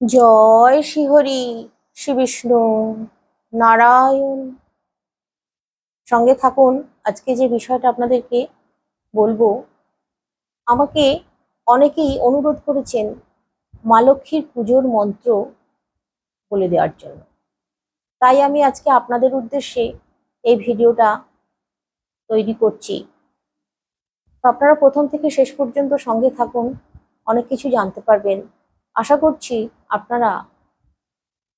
জয় শ্রীহরি শ্রী বিষ্ণু নারায়ণ। সঙ্গে থাকুন, আজকে যে বিষয়টা আপনাদেরকে বলব, আমাকে অনেকেই অনুরোধ করেছেন মা লক্ষ্মীর পুজোর মন্ত্র বলে দেওয়ার জন্য। তাই আমি আজকে আপনাদের উদ্দেশ্যে এই ভিডিওটা তৈরি করছি। তো আপনারা প্রথম থেকে শেষ পর্যন্ত সঙ্গে থাকুন, অনেক কিছু জানতে পারবেন। আশা করছি আপনারা,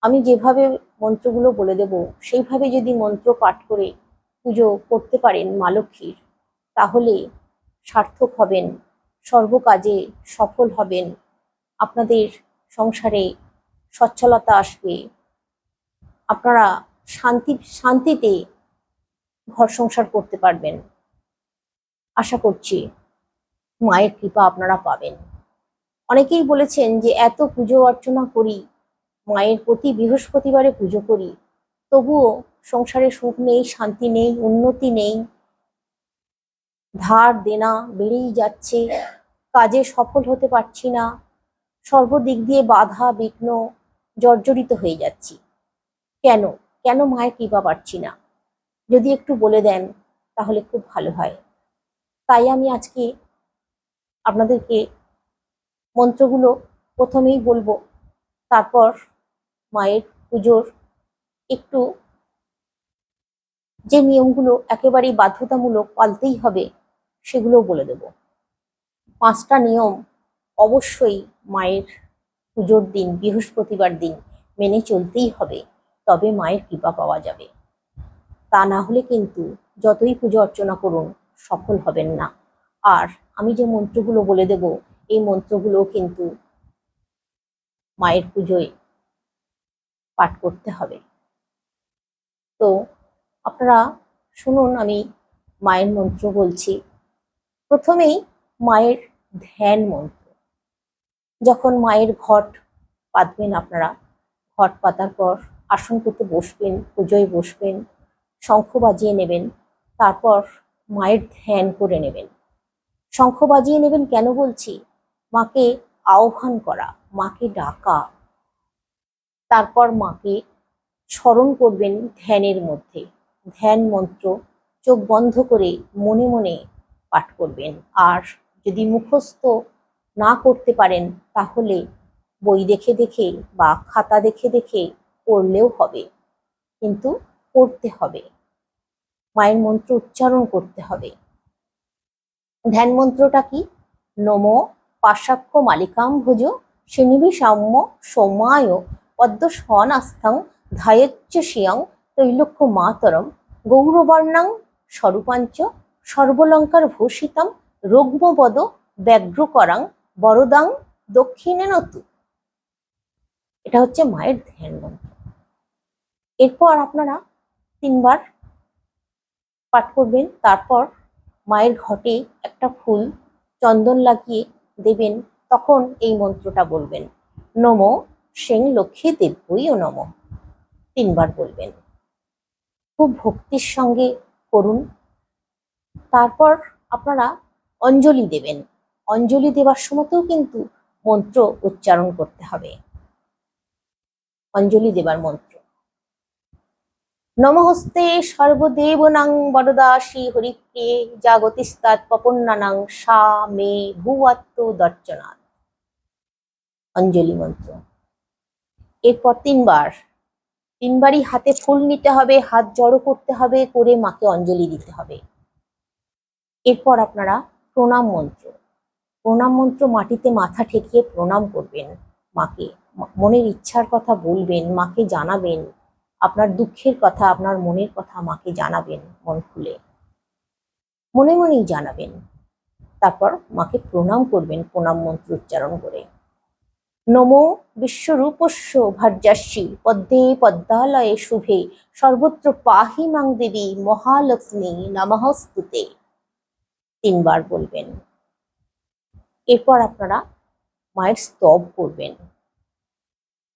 আমি যেভাবে মন্ত্রগুলো বলে দেব, সেইভাবে যদি মন্ত্র পাঠ করে পুজো করতে পারেন মা লক্ষ্মীর, তাহলে সার্থক হবেন, সর্বকাজে সফল হবেন, আপনাদের সংসারে সচ্ছলতা আসবে। আপনারা শান্তি, শান্তিতে ঘর সংসার করতে পারবেন। আশা করছি মায়ের কৃপা আপনারা পাবেন। অনেকেই বলেছেন যে এত পুজো অর্চনা করি, মায়ের প্রতি বৃহস্পতিবারে পুজো করি, তবুও সংসারে সুখ নেই, শান্তি নেই, উন্নতি নেই। ধার দেনা বেড়েই যাচ্ছে, কাজে সফল হতে পারছি না, সর্বদিক দিয়ে বাধা, বিঘ্ন, জর্জরিত হয়ে যাচ্ছি। কেন? কেন মায়ের কৃপা পাচ্ছি না? যদি একটু বলে দেন, তাহলে খুব ভালো হয়। তাই আমি আজকে আপনাদেরকে মন্ত্রগুলো প্রথমেই বলব। তারপর মায়ের পুজোর একটু যে নিয়মগুলো একেবারেই বাধ্যতামূলক পালতেই হবে, সেগুলোও বলে দেব। পাঁচটা নিয়ম অবশ্যই মায়ের পুজোর দিন, বৃহস্পতিবার দিন মেনে চলতেই হবে, তবে মায়ের কৃপা পাওয়া যাবে। তা না হলে কিন্তু যতই পুজো অর্চনা করুন, সফল হবেন না। আর আমি যে মন্ত্রগুলো বলে দেব এই মন্ত্রগুলো কিন্তু মায়ের পুজোয় পাঠ করতে হবে। তো আপনারা শুনুন, আমি মায়ের মন্ত্র বলছি। প্রথমেই মায়ের ধ্যান মন্ত্র। যখন মায়ের ঘট পাতবেন আপনারা, ঘট পাতার পর আসন পেতে বসবেন, পুজোয় বসবেন, শঙ্খ বাজিয়ে নেবেন, তারপর মায়ের ধ্যান করে নেবেন। শঙ্খ বাজিয়ে নেবেন কেন বলছি? মাকে আহ্বান করা, মাকে ডাকা। তারপর মাকে স্মরণ করবেন ধ্যানের মধ্যে। ধ্যান মন্ত্র চোখ বন্ধ করে মনে মনে পাঠ করবেন। আর যদি মুখস্থ না করতে পারেন, তাহলে বই দেখে দেখে বা খাতা দেখে দেখে পড়লেও হবে। কিন্তু পড়তে হবে। মায়ের মন্ত্র উচ্চারণ করতে হবে। ধ্যান মন্ত্রটা কি? নম পাশাক্য মালিকাম ভুজ শ্রেণীবি সাম্য পদ্ম স্বনাস্থাং ধায়চ্চ শিয়ং তৈলক্য মাতরম গৌরবর্ণাং স্বরূপাঞ্চ সর্বলঙ্কার ভূষিতম রগ্মপদ ব্যগ্রকরাং বরদাং দক্ষিণে নতু এটা হচ্ছে মায়ের ধ্যান মন্ত্র। এরপর আপনারা তিনবার পাঠ করবেন, তারপর মায়ের ঘটে একটা ফুল, চন্দন লাগিয়ে দেবেন, তখন এই মন্ত্রটা বলবেন। নম সেং লক্ষ্মী দেব্যই ও নম। তিনবার বলবেন। খুব ভক্তির সঙ্গে করুন। তারপর আপনারা অঞ্জলি দেবেন। অঞ্জলি দেওয়ার সময়তেও কিন্তু মন্ত্র উচ্চারণ করতে হবে। অঞ্জলি দেবার মন্ত্র। নমহস্তে সর্বদেবনাং বরদাসী হরিপ্রিয়ে, জাগতিস্তাৎ পপন্নানাং সা মে ভুয়াত্ম দর্চনাথ অঞ্জলি মন্ত্র। এরপর তিনবার। তিনবারই হাতে ফুল নিতে হবে, হাত জড়ো করতে হবে, করে মাকে অঞ্জলি দিতে হবে। এরপর আপনারা প্রণাম মন্ত্র। প্রণাম মন্ত্র মাটিতে মাথা ঠেকিয়ে প্রণাম করবেন। মাকে মনের ইচ্ছার কথা বলবেন, মাকে জানাবেন। আপনার দুঃখের কথা, আপনার মনের কথা মাকে জানাবেন, মন খুলে। মনে মনেই জানাবেন। তারপর মাকে প্রণাম করবেন, প্রণাম মন্ত্র উচ্চারণ করে। নমো বিশ্বরূপস্য ভার্যাস্যী পদ্মে পদ্মালয়ে শুভে, সর্বত্র পাহি মাং দেবী, মহালক্ষ্মী নমঃস্তুতে। তিনবার বলবেন। এরপর আপনারা মায়ের স্তব করবেন।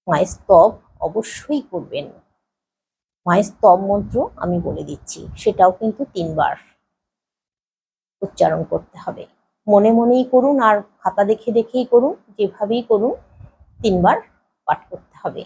মায়ের স্তব অবশ্যই করবেন। মায়ের স্তব মন্ত্র আমি বলে দিচ্ছি, সেটাও কিন্তু তিনবার উচ্চারণ করতে হবে। মনে মনেই করুন আর খাতা দেখে দেখেই করুন, যেভাবেই করুন তিনবার পাঠ করতে হবে।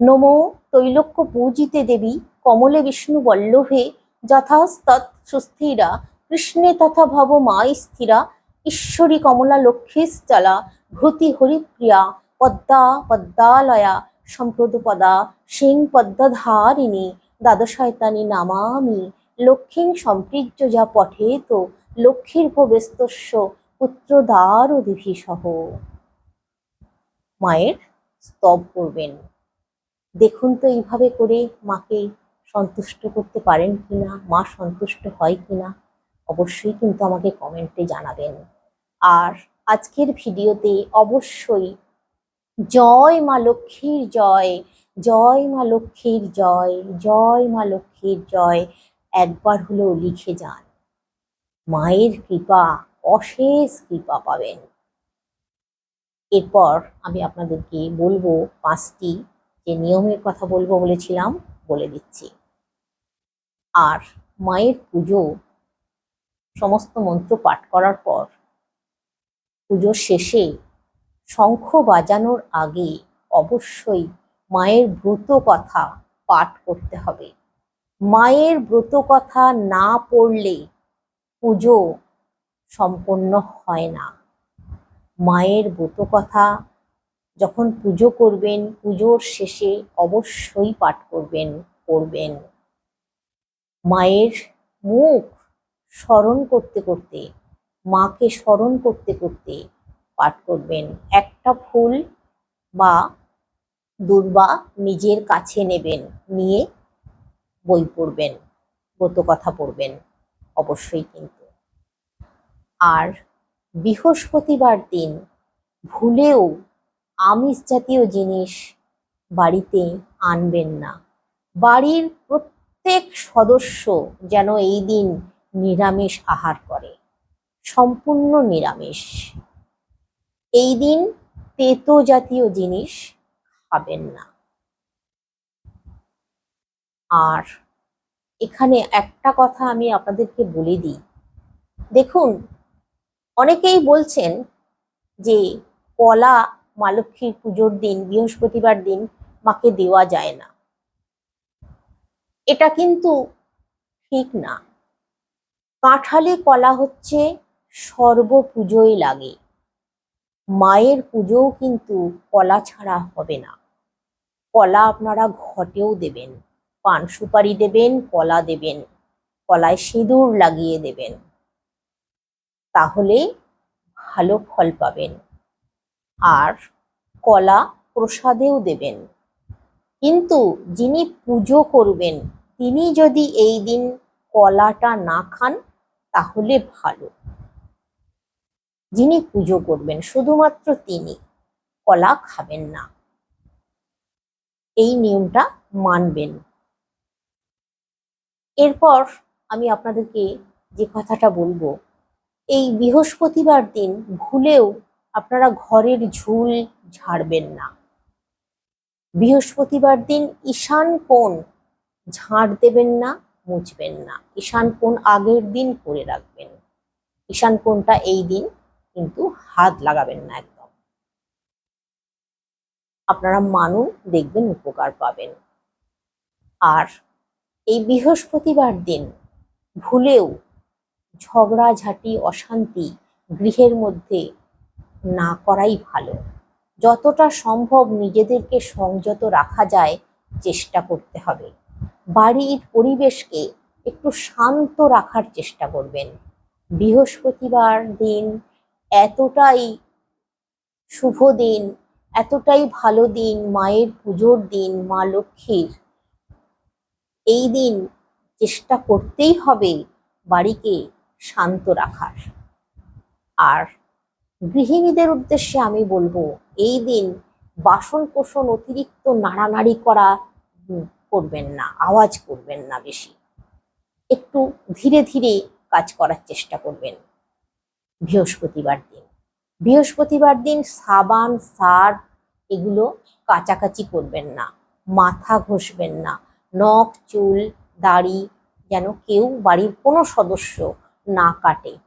নমো তৈলক্য পূজিতে দেবী কমলে বিষ্ণু বল্লভে যথাস্তৎ সুস্থিরা, কৃষ্ণে তথা ভব মাই স্থিরা, ঈশ্বরী কমলা লক্ষ্মী লক্ষ্মীশ্চলা, ভূতি হরিপ্রিয়া, পদ্মা পদ্মালয়া সম্প্রদপদা সিং পদ্মধারিণী দ্বাদশায়তানি নামামি। লক্ষ্মীং সম্পৃজ্য যা পঠেত, লক্ষ্মীর ভবেস্তস্য পুত্রদার সহ মায়ের স্তব করবেন। দেখুন তো এইভাবে করে মাকে সন্তুষ্ট করতে পারেন কিনা, মা সন্তুষ্ট হয় কিনা, অবশ্যই কিন্তু আমাকে কমেন্টে জানাবেন। আর আজকের ভিডিওতে অবশ্যই জয় মা লক্ষ্মীর জয় জয় মা লক্ষ্মীর জয় জয় মা লক্ষ্মীর জয়, একবার হলেও লিখে যান। মায়ের কৃপা, অশেষ কৃপা পাবেন। এরপর আমি আপনাদেরকে বলব পাঁচটি যে নিয়মের কথা বলব বলেছিলাম, বলে দিচ্ছি। আর মায়ের পুজো, সমস্ত মন্ত্র পাঠ করার পর, পুজোর শেষে শঙ্খ বাজানোর আগে অবশ্যই মায়ের ব্রত কথা পাঠ করতে হবে। মায়ের ব্রত কথা না পড়লে পুজো সম্পন্ন হয় না। মায়ের ব্রত কথা যখন পুজো করবেন, পুজোর শেষে অবশ্যই পাঠ করবেন করবেন মায়ের মুখ স্মরণ করতে করতে, মাকে স্মরণ করতে করতে পাঠ করবেন। একটা ফুল বা দুর্বা নিজের কাছে নেবেন, নিয়ে বই পড়বেন কথা পড়বেন, অবশ্যই কিন্তু। আর বৃহস্পতিবার দিন ভুলেও আমিষ জাতীয় জিনিস বাড়িতে আনবেন না। বাড়ির প্রত্যেক সদস্য যেন এই দিন নিরামিষ আহার করে, সম্পূর্ণ নিরামিষ। এই দিন তেতো জাতীয় জিনিস খাবেন না। আর এখানে একটা কথা আমি আপনাদেরকে বলে দিই। দেখুন, অনেকেই বলছেন যে কলা মা লক্ষ্মীর পুজোর দিন, বৃহস্পতিবার দিন মাকে দেওয়া যায় না। এটা কিন্তু ঠিক না। কাঁঠালে কলা হচ্ছে সর্বপুজোয় লাগে। মায়ের পুজোও কিন্তু কলা ছাড়া হবে না। কলা আপনারা ঘটেও দেবেন, পান সুপারি দেবেন, কলা দেবেন, কলায় সিঁদুর লাগিয়ে দেবেন। তাহলে ভালো ফল পাবেন। আর কলা প্রসাদেও দেবেন। কিন্তু যিনি পুজো করবেন, তিনি যদি এই দিন কলাটা না খান, তাহলে ভালো। যিনি পুজো করবেন, শুধুমাত্র তিনি কলা খাবেন না। এই নিয়মটা মানবেন। এরপর আমি আপনাদেরকে যে কথাটা বলব, এই বৃহস্পতিবার দিন ভুলেও আপনারা ঘরের ঝুল ঝাড়বেন না। বৃহস্পতিবার দিন ঈশান কোণ ঝাড় দেবেন না, মুছবেন না। ঈশান কোণ আগের দিন করে রাখবেন। ঈশান কোণটা এই দিন কিন্তু হাত লাগাবেন না একদম। আপনারা মানুন দেখবেন, উপকার পাবেন। আর এই বৃহস্পতিবার দিন ভুলেও ঝগড়াঝাটি, অশান্তি গৃহের মধ্যে না করাই ভালো। যতটা সম্ভব নিজেদেরকে সংযত রাখা যায়, চেষ্টা করতে হবে। বাড়ির পরিবেশকে একটু শান্ত রাখার চেষ্টা করবেন। বৃহস্পতিবার দিন এতটাই শুভ দিন, এতটাই ভালো দিন, মায়ের পুজোর দিন, মা লক্ষ্মীর। এই দিন চেষ্টা করতেই হবে বাড়িকে শান্ত রাখার। আর গৃহিণীদের উদ্দেশ্যে আমি বলব, এই দিন বাসন কোষণ অতিরিক্ত নাড়ানাড়ি করা করবেন না, আওয়াজ করবেন না বেশি। একটু ধীরে ধীরে কাজ করার চেষ্টা করবেন। বৃহস্পতিবার দিন। বৃহস্পতিবার দিন সাবান সার এগুলো কাচাকাচি করবেন না। মাথা ঘষবেন না। নখ, চুল, দাড়ি যেন কেউ বাড়ির কোনো সদস্য না কাটে।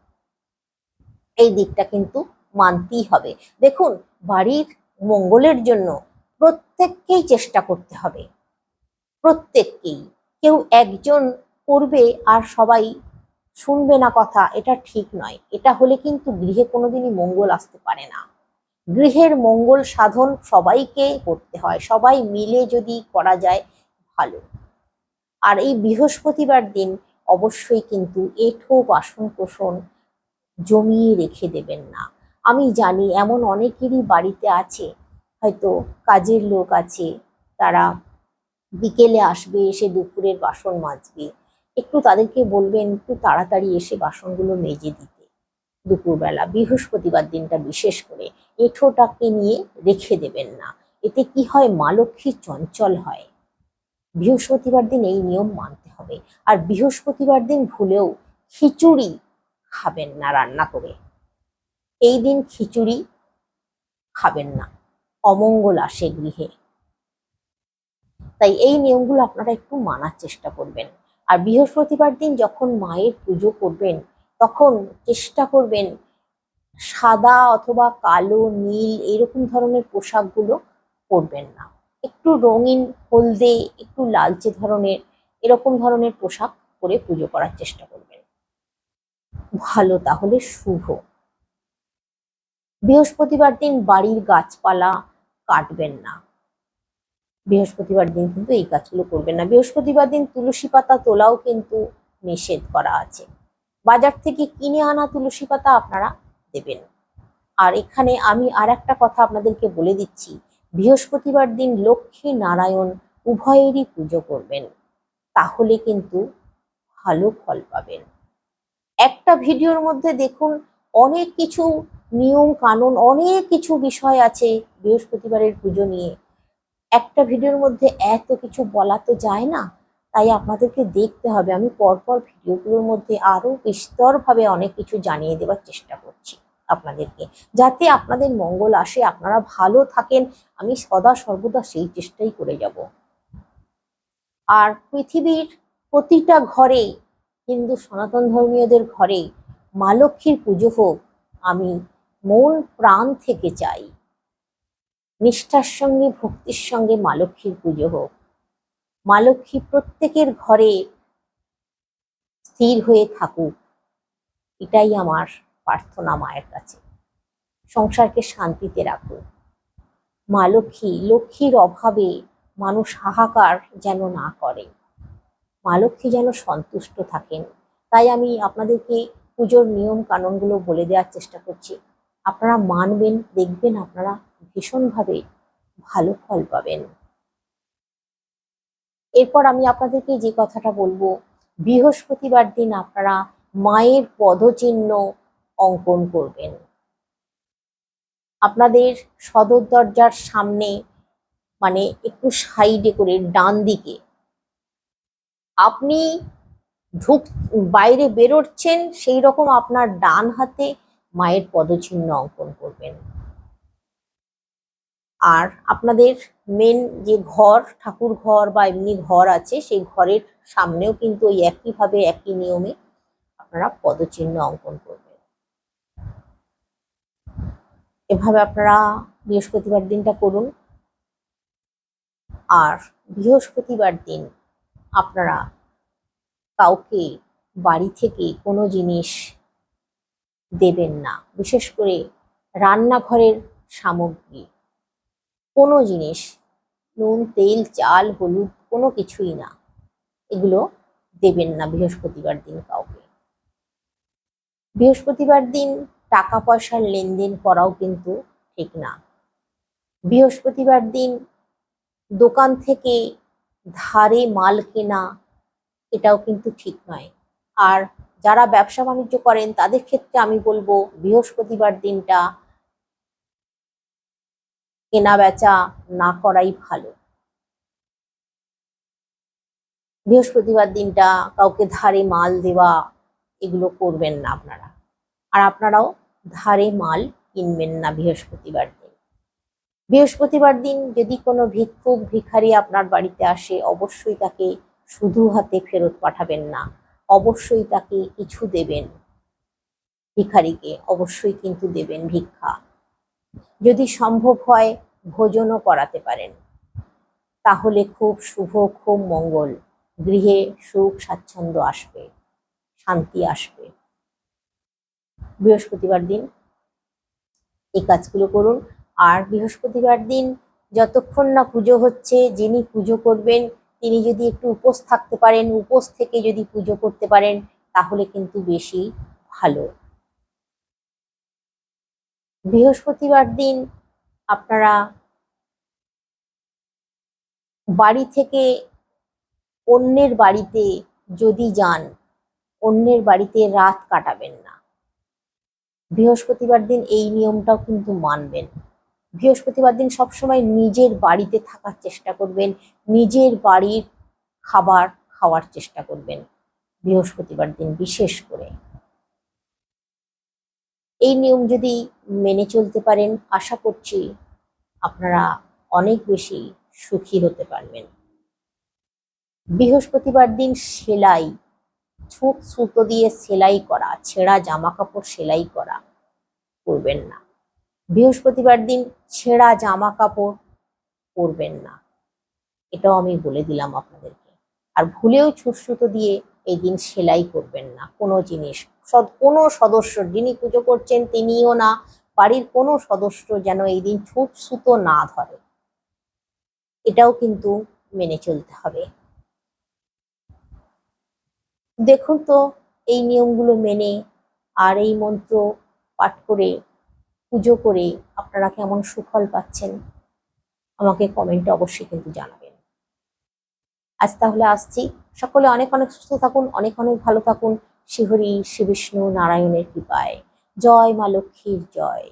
এই দিকটা কিন্তু মানতেই হবে। দেখুন, বাড়ির মঙ্গলের জন্য প্রত্যেককেই চেষ্টা করতে হবে। প্রত্যেককেই। কেউ একজন করবে আর সবাই শুনবে না কথা, এটা ঠিক নয়। এটা হলে কিন্তু গৃহে কোনোদিনই মঙ্গল আসতে পারে না। গৃহের মঙ্গল সাধন সবাইকে করতে হয়, সবাই মিলে যদি করা যায় ভালো। আর এই বৃহস্পতিবার দিন অবশ্যই কিন্তু এঠো বাসন কোসন জমিয়ে রেখে দেবেন না। আমি জানি এমন অনেকেরই বাড়িতে আছে, হয়তো কাজের লোক আছে, তারা বিকেলে আসবে, এসে দুপুরের বাসন মাজবে। একটু তাদেরকে বলবেন, একটু তাড়াতাড়ি এসে বাসনগুলো মেজে দিতে। দুপুরবেলা, বৃহস্পতিবার দিনটা বিশেষ করে। এঁঠোটাকে নিয়ে রেখে দেবেন না। এতে কি হয়, মা লক্ষ্মী চঞ্চল হয়। বৃহস্পতিবার দিন এই নিয়ম মানতে হবে। আর বৃহস্পতিবার দিন ভুলেও খিচুড়ি খাবেন না রান্না করে। এই দিন খিচুড়ি খাবেন না। অমঙ্গল আসে গৃহে। তাই এই নিয়মগুলো আপনারা একটু মানার চেষ্টা করবেন। আর বৃহস্পতিবার দিন যখন মায়ের পুজো করবেন, তখন চেষ্টা করবেন সাদা অথবা কালো, নীল এরকম ধরনের পোশাকগুলো পরবেন না। একটু রঙিন, হলদে, একটু লালচে ধরনের, এরকম ধরনের পোশাক পরে পুজো করার চেষ্টা করবেন। ভালো তাহলে শুভ। বৃহস্পতিবার দিন বাড়ির গাছপালা কাটবেন না। বৃহস্পতিবার দিন কিন্তু এই কাজগুলো করবেন না। বৃহস্পতিবার দিন তুলসী পাতা তোলাও কিন্তু নিষেধ করা আছে। বাজার থেকে কিনে আনা তুলসী পাতা আপনারা দেবেন। আর এখানে আমি আর একটা কথা আপনাদেরকে বলে দিচ্ছি। বৃহস্পতিবার দিন লক্ষ্মী নারায়ণ উভয়েরই পুজো করবেন। তাহলে কিন্তু ভালো ফল পাবেন। একটা ভিডিওর মধ্যে দেখুন, অনেক কিছু নিয়ম কানুন অনেক কিছু বিষয় আছে বৃহস্পতিবারের পুজো নিয়ে। একটা ভিডিওর মধ্যে এত কিছু বলা তো যায় না, তাই আপনাদেরকে দেখতে হবে। আমি পরপর ভিডিওগুলোর মধ্যে আরও বিস্তরভাবে অনেক কিছু জানিয়ে দেওয়ার চেষ্টা করছি আপনাদেরকে। যাতে আপনাদের মঙ্গল আসে, আপনারা ভালো থাকেন, আমি সদা সর্বদা সেই চেষ্টাই করে যাব। আর পৃথিবীর প্রতিটা ঘরে, হিন্দু সনাতন ধর্মীয়দের ঘরে মা লক্ষ্মীর পুজো হোক, আমি মন প্রাণ থেকে চাই। নিষ্ঠার সঙ্গে, ভক্তির সঙ্গে মা লক্ষ্মীর পুজো হোক। মা লক্ষ্মী প্রত্যেকের ঘরে স্থির হয়ে থাকুক। এটাই আমার প্রার্থনা মায়ের কাছে। সংসারকে শান্তিতে রাখুক। মা লক্ষ্মী, লক্ষ্মীর অভাবে মানুষ হাহাকার যেন না করে। মা লক্ষ্মী যেন সন্তুষ্ট থাকেন। তাই আমি আপনাদেরকে পুজোর নিয়ম কানুনগুলো বলে দেওয়ার চেষ্টা করছি। আপনারা মানবেন, দেখবেন, আপনারা ভীষণভাবে ভালো ফল পাবেন। এরপর আমি আপনাদেরকে যে কথাটা বলব, বৃহস্পতিবার দিন আপনারা মায়ের পদচিহ্ন অঙ্কন করবেন। আপনাদের সদর দরজার সামনে মানে একটু সাইডে করে, ডান দিকে। আপনি ঢুক, বাইরে বেরোচ্ছেন সেই রকম আপনার ডান হাতে মায়ের পদচিহ্ন অঙ্কন করবেন। আর আপনাদের মেন যে ঘর, ঠাকুর ঘর বা এমনি ঘর আছে, সেই ঘরের সামনেও কিন্তু ওই একইভাবে, একই নিয়মে আপনারা পদচিহ্ন অঙ্কন করবেন। এভাবে আপনারা বৃহস্পতিবার দিনটা করুন। আর বৃহস্পতিবার দিন আপনারা কাউকে, বাড়ি থেকে কোনো জিনিস দেবেন না। বিশেষ করে রান্নাঘরের সামগ্রী। কোনো জিনিস, নুন, তেল, চাল, হলুদ, কোনো কিছুই না। এগুলো দেবেন না বৃহস্পতিবার দিন কাউকে। বৃহস্পতিবার দিন টাকা পয়সার লেনদেন করাও কিন্তু ঠিক না। বৃহস্পতিবার দিন দোকান থেকে ধারে মাল কেনা, এটাও কিন্তু ঠিক নয়। আর যারা ব্যবসা বাণিজ্য করেন, তাদের ক্ষেত্রে আমি বলব বৃহস্পতিবার দিনটা কেনা বেচা না করাই ভালো। বৃহস্পতিবার দিনটা কাউকে ধারে মাল দেওয়া, এগুলো করবেন না আপনারা। আর আপনারাও ধারে মাল কিনবেন না বৃহস্পতিবার দিন। বৃহস্পতিবার দিন যদি কোনো ভিক্ষুক, ভিখারি আপনার বাড়িতে আসে, অবশ্যই তাকে শুধু হাতে ফেরত পাঠাবেন না। অবশ্যই তাকে কিছু দেবেন। ভিখারিকে অবশ্যই কিন্তু দেবেন ভিক্ষা। যদি সম্ভব হয় ভোজনও করাতে পারেন। তাহলে খুব শুভ, খুব মঙ্গল। গৃহে সুখ, স্বাচ্ছন্দ্য আসবে, শান্তি আসবে। বৃহস্পতিবার দিন এই কাজগুলো করুন। আর বৃহস্পতিবার দিন যতক্ষণ না পুজো হচ্ছে, যিনি পুজো করবেন তিনি যদি একটু উপোস থাকতে পারেন, উপোস থেকে যদি পুজো করতে পারেন, তাহলে কিন্তু বেশি ভালো। বৃহস্পতিবার দিন আপনারা বাড়ি থেকে অন্যের বাড়িতে যদি যান, অন্যের বাড়িতে রাত কাটাবেন না। বৃহস্পতিবার দিন এই নিয়মটাও কিন্তু মানবেন। বৃহস্পতিবার দিন সবসময় নিজের বাড়িতে থাকার চেষ্টা করবেন, নিজের বাড়ির খাবার খাওয়ার চেষ্টা করবেন বৃহস্পতিবার দিন বিশেষ করে। এই নিয়ম যদি মেনে চলতে পারেন, আশা করছি আপনারা অনেক বেশি সুখী হতে পারবেন। বৃহস্পতিবার দিন সেলাই ছুঁচ সুতো দিয়ে সেলাই করা, ছেঁড়া জামা কাপড় সেলাই করা করবেন না। বৃহস্পতিবার দিন ছেঁড়া জামা কাপড় পরবেন না। এটাও আমি বলে দিলাম আপনাদেরকে। আর ভুলেও ছুঁচ সুতো দিয়ে এই দিন সেলাই করবেন না। কোনো জিনিস, সদ- কোনো সদস্য যিনি পুজো করছেন তিনিও না, বাড়ির কোনো সদস্য যেন এই দিন ছুঁচ সুতো না ধরে। এটাও কিন্তু মেনে চলতে হবে। দেখুন তো, এই নিয়মগুলো মেনে আর এই মন্ত্র পাঠ করে পুজো করে আপনারা কেমন সুফল পাচ্ছেন, আমাকে কমেন্টে অবশ্যই কিন্তু জানাবেন। আজ তাহলে আসছি। সকলে অনেক অনেক সুস্থ থাকুন, অনেক অনেক ভালো থাকুন। শ্রীহরি শ্রী বিষ্ণু নারায়ণের কৃপায়। জয় মা লক্ষ্মীর জয়।